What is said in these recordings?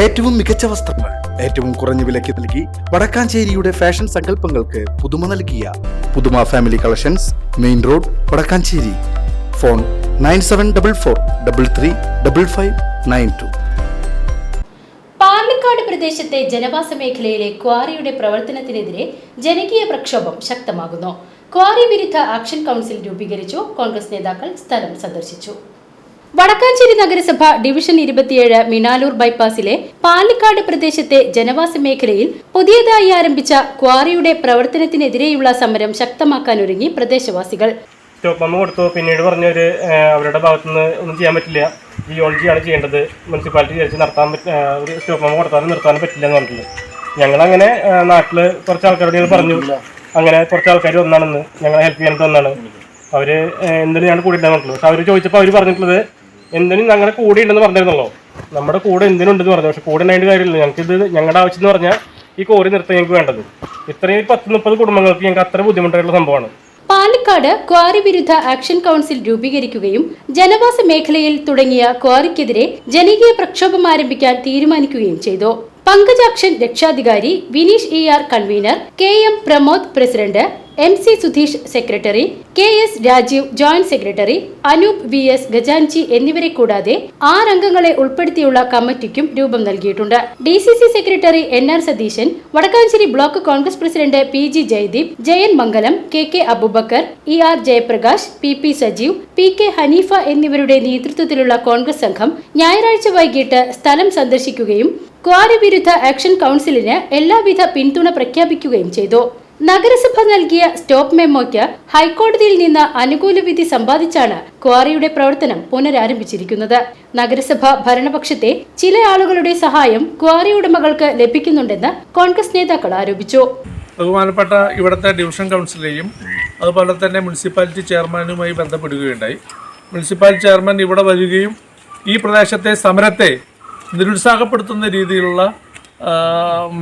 ഏറ്റവും മികച്ച വസ്ത്രങ്ങൾ ഏറ്റവും കുറഞ്ഞ വിലയ്ക്ക് നൽകി വടക്കാഞ്ചേരിയുടെ ഫാഷൻ സങ്കല്പങ്ങൾക്ക് പുതുമ നൽകിയ പുതുമ family collections main road Wadakkanchery. Phone nine seven double four double three double five nine two. Palakkad പ്രദേശത്തെ ജനവാസ മേഖലയിലെ ക്വാറിയുടെ പ്രവർത്തനത്തിനെതിരെ ജനകീയ പ്രക്ഷോഭം ശക്തമാകുന്നു. ക്വാറി വിരുദ്ധ ആക്ഷൻ കൗൺസിൽ രൂപീകരിച്ചു. കോൺഗ്രസ് നേതാക്കൾ സ്ഥലം സന്ദർശിച്ചു. വടക്കാഞ്ചേരി നഗരസഭ ഡിവിഷൻ ഇരുപത്തിയേഴ് മിനാലൂർ ബൈപ്പാസിലെ പാലക്കാട് പ്രദേശത്തെ ജനവാസ മേഖലയിൽ പുതിയതായി ആരംഭിച്ച ക്വാറിയുടെ പ്രവർത്തനത്തിനെതിരെയുള്ള സമരം ശക്തമാക്കാനൊരുങ്ങി പ്രദേശവാസികൾ. സ്റ്റോപ്പമ്മ കൊടുത്തു. പിന്നീട് പറഞ്ഞവര് അവരുടെ ഭാഗത്തുനിന്ന് ഒന്നും ചെയ്യാൻ പറ്റില്ല. ജിയോളജിയാണ് ചെയ്യേണ്ടത്. മുനിസിപ്പാലിറ്റി വിചാരിച്ച് നടത്താൻ പറ്റില്ല ഒരു സ്റ്റോപ്പ് അമ്മ കൊടുത്താലും നിർത്താനും പറ്റില്ല എന്ന് പറഞ്ഞിട്ടുണ്ട്. ഞങ്ങളങ്ങനെ നാട്ടിൽ കുറച്ച് ആൾക്കാരോട് ഞങ്ങൾ പറഞ്ഞു. അങ്ങനെ കുറച്ച് ആൾക്കാർ വന്നാണെന്ന് ഞങ്ങളെ ഹെൽപ്പ് ചെയ്യാനായിട്ട് വന്നാണ്. അവർ എന്തിനാണ് എന്തിനും ഞങ്ങൾ പറഞ്ഞിട്ടുള്ളത് പറഞ്ഞിട്ടുള്ളൂ. പക്ഷെ അവർ ചോദിച്ചപ്പോൾ അവർ പറഞ്ഞിട്ടുള്ളത് എന്തിനും ഞങ്ങളുടെ കൂടെ ഉണ്ടെന്ന് പറഞ്ഞിരുന്നല്ലോ. നമ്മുടെ കൂടെ എന്തിനുണ്ടെന്ന് പറഞ്ഞു പക്ഷെ കൂടെ ഉണ്ടായിട്ട് കാര്യമില്ല. ഞങ്ങൾക്ക് ഇത് ഞങ്ങളുടെ ആവശ്യം എന്ന് പറഞ്ഞാൽ ഈ കോരി നിർത്താൻ ഞങ്ങൾക്ക് വേണ്ടത്. ഇത്രയും പത്ത് മുപ്പത് കുടുംബങ്ങൾക്ക് ഞങ്ങൾക്ക് അത്ര ബുദ്ധിമുട്ടായിട്ടുള്ള സംഭവമാണ്. പാലക്കാട് ക്വാറി വിരുദ്ധ ആക്ഷൻ കൗൺസിൽ രൂപീകരിക്കുകയും ജനവാസ മേഖലയിൽ തുടങ്ങിയ ക്വാറിക്കെതിരെ ജനകീയ പ്രക്ഷോഭം ആരംഭിക്കാൻ തീരുമാനിക്കുകയും ചെയ്തു. പങ്കജാക്ഷൻ രക്ഷാധികാരി Vineesh E R convener K M Pramod president M C Sudheesh secretary K S Rajeev joint secretary Anoop V S Gajanji എന്നിവരെ കൂടാതെ ആറംഗങ്ങളെ ഉൾപ്പെടുത്തിയുള്ള കമ്മിറ്റിക്കും രൂപം നൽകിയിട്ടുണ്ട്. D C C secretary N R Satheesan Wadakkanchery block Congress president P G Jayadeep Jayan Mangalam K K Abubakar E R Jayaprakash P P Sajeev P K Haneefa എന്നിവരുടെ നേതൃത്വത്തിലുള്ള കോൺഗ്രസ് സംഘം ഞായറാഴ്ച വൈകിട്ട് സ്ഥലം സന്ദർശിക്കുകയും ക്വാറി വിരുദ്ധ ആക്ഷൻ കൗൺസിലിന് എല്ലാവിധ പിന്തുണ പ്രഖ്യാപിക്കുകയും ചെയ്തു. നഗരസഭ നൽകിയ സ്റ്റോപ്പ് മെമ്മോയ്ക്ക് ഹൈക്കോടതിയിൽ നിന്ന് അനുകൂല വിധി സമ്പാദിച്ചാണ് ക്വാറിയുടെ പ്രവർത്തനം പുനരാരംഭിച്ചിരിക്കുന്നത്. നഗരസഭ ഭരണപക്ഷത്തെ ചില ആളുകളുടെ സഹായം ക്വാറി ഉടമകൾക്ക് ലഭിക്കുന്നുണ്ടെന്ന് കോൺഗ്രസ് നേതാക്കൾ ആരോപിച്ചു. ബഹുമാനപ്പെട്ട ഇവിടുത്തെ ഡിവിഷൻ കൗൺസിലെയും അതുപോലെ തന്നെ മുനിസിപ്പാലിറ്റി ചെയർമാനുമായി ബന്ധപ്പെടുകയുണ്ടായി. മുനിസിപ്പാലിറ്റി ചെയർമാൻ ഇവിടെ വരികയും ഈ പ്രദേശത്തെ സമരത്തെ നിരുത്സാഹപ്പെടുത്തുന്ന രീതിയിലുള്ള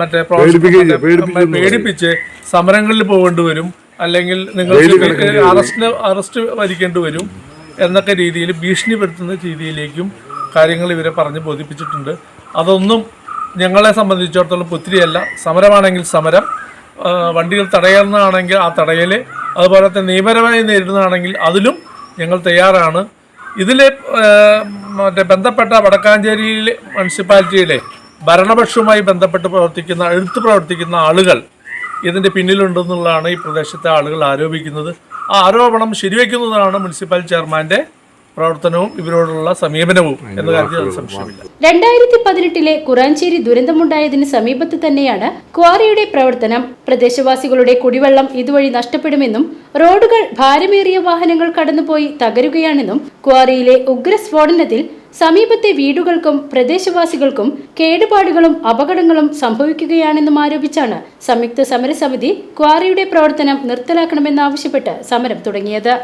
മറ്റേ പ്രവർത്തനം പേടിപ്പിച്ച് സമരങ്ങളിൽ പോകേണ്ടി വരും അല്ലെങ്കിൽ നിങ്ങൾ അറസ്റ്റിന് അറസ്റ്റ് വരിക്കേണ്ടി വരും എന്നൊക്കെ രീതിയിൽ ഭീഷണിപ്പെടുത്തുന്ന രീതിയിലേക്കും കാര്യങ്ങൾ ഇവരെ പറഞ്ഞ് ബോധിപ്പിച്ചിട്ടുണ്ട്. അതൊന്നും ഞങ്ങളെ സംബന്ധിച്ചിടത്തോളം പുത്തിരിയല്ല സമരമാണെങ്കിൽ സമരം വണ്ടികൾ തടയുന്നതാണെങ്കിൽ ആ തടയൽ അതുപോലെ തന്നെ നിയമപരമായി നേരിടുന്നതാണെങ്കിൽ അതിലും ഞങ്ങൾ തയ്യാറാണ്. ഇതിലെ മറ്റേ ബന്ധപ്പെട്ട വടക്കാഞ്ചേരിയിലെ മുനിസിപ്പാലിറ്റിയിലെ ഭരണപക്ഷവുമായി ബന്ധപ്പെട്ട് പ്രവർത്തിക്കുന്ന എഴുത്ത് പ്രവർത്തിക്കുന്ന ആളുകൾ ഇതിന്റെ പിന്നിലുണ്ടെന്നുള്ളതാണ് ഈ പ്രദേശത്തെ ആളുകൾ ആരോപിക്കുന്നത്. ആ ആരോപണം ശരിവെക്കുന്നതാണ് മുനിസിപ്പൽ ചെയർമാന്റെ പ്രവർത്തനവും ഇവരോടുള്ള സമീപനവും എന്ന കാര്യത്തിൽ സംശയമില്ല. രണ്ടായിരത്തി പതിനെട്ടിലെ കുറാഞ്ചേരി ദുരന്തമുണ്ടായതിന് സമീപത്ത് തന്നെയാണ് ക്വാറിയുടെ പ്രവർത്തനം. പ്രദേശവാസികളുടെ കുടിവെള്ളം ഇതുവഴി നഷ്ടപ്പെടുമെന്നും റോഡുകൾ ഭാരമേറിയ വാഹനങ്ങൾ കടന്നുപോയി തകരുകയാണെന്നും ക്വാറിയിലെ ഉഗ്രസ്ഫോടനത്തിൽ സമീപത്തെ വീടുകൾക്കും പ്രദേശവാസികൾക്കും കേടുപാടുകളും അപകടങ്ങളും സംഭവിക്കുകയാണെന്നും ആരോപിച്ചാണ് സംയുക്ത സമരസമിതി ക്വാറിയുടെ പ്രവർത്തനം നിർത്തലാക്കണമെന്നാവശ്യപ്പെട്ട് സമരം തുടങ്ങിയത്.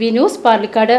V news Parlikkad